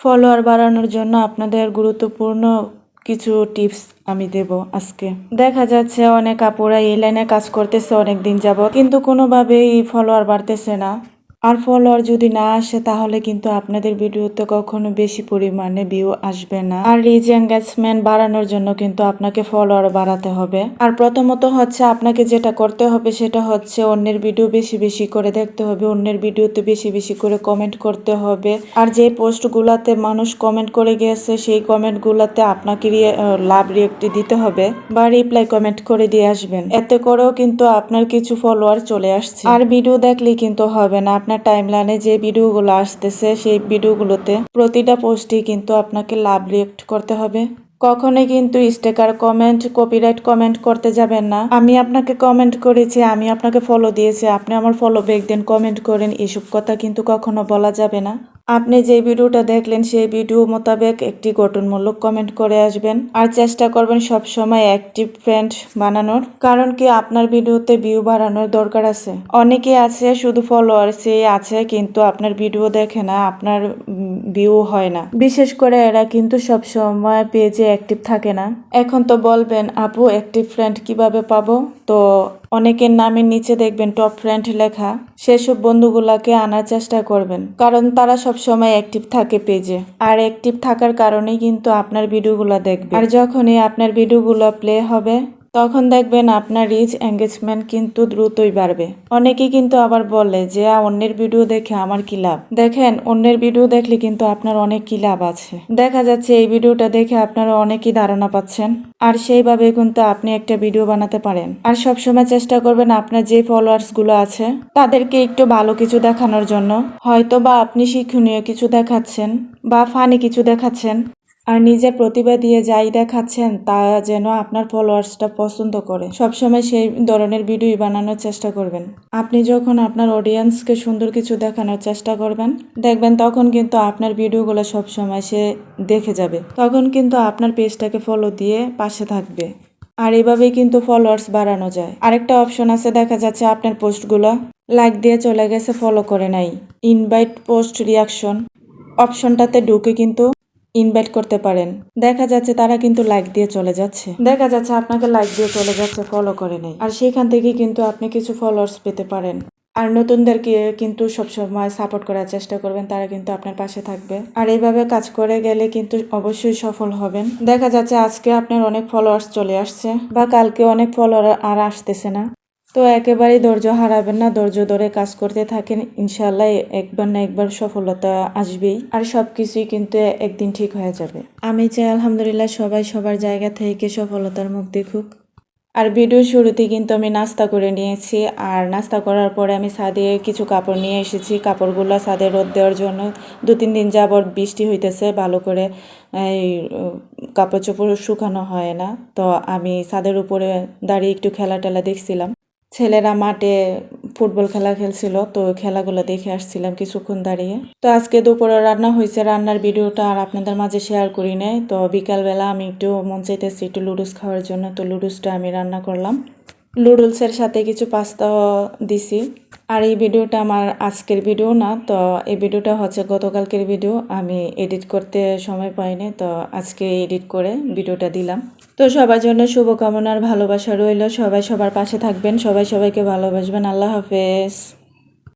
Follower বাড়ানোর জন্য আপনাদের গুরুত্বপূর্ণ কিছু টিপস আমি দেব আজকে। দেখা যাচ্ছে অনেক আপুরা এই লাইনে কাজ করতেছে অনেক দিন যাব কিন্তু কোনোভাবেই ফলোয়ার বাড়তেছে না। আর ফলোয়ার যদি না আসে, তাহলে কিন্তু আপনাদের ভিডিওতে কখনো বেশি পরিমাণে ভিউ আসবে না। আর রিচ এঙ্গেজমেন্ট বাড়ানোর জন্য কিন্তু আপনাকে ফলোয়ার বাড়াতে হবে। আর প্রথমত হচ্ছে আপনাকে যেটা করতে হবে, সেটা হচ্ছে অন্যের ভিডিও বেশি বেশি করে দেখতে হবে, অন্যের ভিডিওতে বেশি বেশি করে কমেন্ট করতে হবে। আর যে পোস্টগুলাতে মানুষ কমেন্ট করে গিয়েছে সেই কমেন্টগুলাতে আপনাকে লাভ রিয়েক্ট দিতে হবে বা রিপ্লাই কমেন্ট করে দিয়ে আসবেন। এতে করেও কিন্তু আপনার কিছু ফলোয়ার চলে আসছে। আর ভিডিও দেখলেই কিন্তু হবে না। আপনার টাইমলাইনে যে ভিডিওগুলো আসতেছে, সেই ভিডিওগুলোতে প্রতিটা পোস্টই কিন্তু আপনাকে লাভ রিয়েক্ট করতে হবে। কখনোই কিন্তু স্টেকার কমেন্ট কপিরাইট কমেন্ট করতে যাবেন না। আমি আপনাকে কমেন্ট করেছি, আমি আপনাকে ফলো দিয়েছি, আপনি আমার ফলো ব্যাক দেন কমেন্ট করেন, এসব কথা কিন্তু কখনো বলা যাবে না। আপনি যে ভিডিওটা দেখলেন সেই ভিডিও মোতাবেক একটি গঠনমূলক কমেন্ট করে আসবেন। আর চেষ্টা করবেন সব সময় অ্যাক্টিভ ফ্রেন্ড বানানোর, কারণ কি আপনার ভিডিওতে ভিউ বাড়ানোর দরকার আছে। অনেকে আছে শুধু ফলোয়ার্সে আছে, কিন্তু আপনার ভিডিও দেখে না, আপনার ভিউ হয় না। বিশেষ করে এরা কিন্তু সব সময় পেজে অ্যাক্টিভ থাকে না। এখন তো বলবেন, আপু অ্যাক্টিভ ফ্রেন্ড কীভাবে পাবো? তো অনেকের নামের নিচে দেখবেন টপ ফ্রেন্ড লেখা। সেসব বন্ধুগুলাকে আনার চেষ্টা করবেন। কারণ তারা সব সময় অ্যাক্টিভ থাকে পেজে আর অ্যাক্টিভ থাকার কারণেই কিন্তু আপনার ভিডিওগুলো দেখবে। আর যখনই আপনার ভিডিওগুলো প্লে হবে তখন দেখবেন আপনার রিচ এঙ্গেজমেন্ট কিন্তু দ্রুতই বাড়বে। অনেকেই কিন্তু আবার বলে যে অন্যের ভিডিও দেখে আমার কি লাভ? দেখেন, অন্যের ভিডিও দেখলে কিন্তু আপনার অনেক কি লাভ আছে। দেখা যাচ্ছে এই ভিডিওটা দেখে আপনারা অনেকই ধারণা পাচ্ছেন। আর সেইভাবে কিন্তু আপনি একটা ভিডিও বানাতে পারেন। আর সবসময় চেষ্টা করবেন আপনার যে ফলোয়ার্সগুলো আছে, তাদেরকে একটু ভালো কিছু দেখানোর জন্য। হয়তো বা আপনি শিক্ষণীয় কিছু দেখাচ্ছেন বা ফানি কিছু দেখাচ্ছেন আর নিজের প্রতিভা দিয়ে যাই দেখাচ্ছেন, তা যেন আপনার ফলোয়ার্সটা পছন্দ করে। সবসময় সেই ধরনের ভিডিও বানানোর চেষ্টা করবেন। আপনি যখন আপনার অডিয়েন্সকে সুন্দর কিছু দেখানোর চেষ্টা করবেন, দেখবেন তখন কিন্তু আপনার ভিডিওগুলো সবসময় সে দেখে যাবে। তখন কিন্তু আপনার পেজটাকে ফলো দিয়ে পাশে থাকবে। আর এভাবেই কিন্তু ফলোয়ার্স বাড়ানো যায়। আরেকটা অপশন আছে, দেখা যাচ্ছে আপনার পোস্টগুলো লাইক দিয়ে চলে গেছে ফলো করে নাই। ইনভাইট পোস্ট রিয়াকশন অপশনটাতে ঢুকে কিন্তু ইনভাইট করতে পারেন। দেখা যাচ্ছে তারা কিন্তু লাইক দিয়ে চলে যাচ্ছে। দেখা যাচ্ছে আপনাকে লাইক দিয়ে চলে যাচ্ছে ফলো করে নেই। আর সেখান থেকে কিন্তু আপনি কিছু ফলোয়ার্স পেতে পারেন। আর নতুনদেরকে কিন্তু সবসময় সাপোর্ট করার চেষ্টা করবেন, তারা কিন্তু আপনার পাশে থাকবে। আর এইভাবে কাজ করে গেলে কিন্তু অবশ্যই সফল হবেন। দেখা যাচ্ছে আজকে আপনার অনেক ফলোয়ার্স চলে আসছে, বা কালকে অনেক ফলোয়ার আর আসতেছে না। তো একেবারেই ধৈর্য হারাবেন না, ধৈর্য ধরে কাজ করতে থাকেন। ইনশাল্লাহ একবার না একবার সফলতা আসবেই। আর সবকিছুই কিন্তু একদিন ঠিক হয়ে যাবে। আমি চাই আলহামদুলিল্লাহ সবাই সবার জায়গা থেকে সফলতার মুখ দেখুক। আর ভিডিও শুরুতে কিন্তু আমি নাস্তা করে নিয়েছি। আর নাস্তা করার পরে আমি ছাদে কিছু কাপড় নিয়ে এসেছি। কাপড়গুলো ছাদে রোদ দেওয়ার জন্য দু, তিন দিন যাবত বৃষ্টি হইতেছে। ভালো করে, এই কাপড় চোপড় শুকানো হয় না। তো আমি ছাদের উপরে দাঁড়িয়ে একটু খেলা টেলা দেখছিলাম। ছেলেরা মাঠে ফুটবল খেলা খেলছিল, তো খেলাগুলো দেখে আসছিলাম কিছুক্ষণ দাঁড়িয়ে। তো আজকে দুপুরে রান্না হয়েছে, রান্নার ভিডিওটা আর আপনাদের মাঝে শেয়ার করি নাই। তো বিকালবেলা আমি একটু মন চাইতেছি একটু লুডুস খাওয়ার জন্য, তো লুডুসটা আমি রান্না করলাম। লুডলসের সাথে কিছু পাস্তা দিছি। আর এই ভিডিওটা আমার আজকের ভিডিও না, তো এই ভিডিওটা হচ্ছে গতকালকের ভিডিও। আমি এডিট করতে সময় পাইনি, তো আজকে এডিট করে ভিডিওটা দিলাম। তো সবার জন্য শুভকামনার ভালোবাসা রইল। সবাই সবার পাশে থাকবেন, সবাই সবাইকে ভালোবাসবেন। আল্লাহ হাফেজ।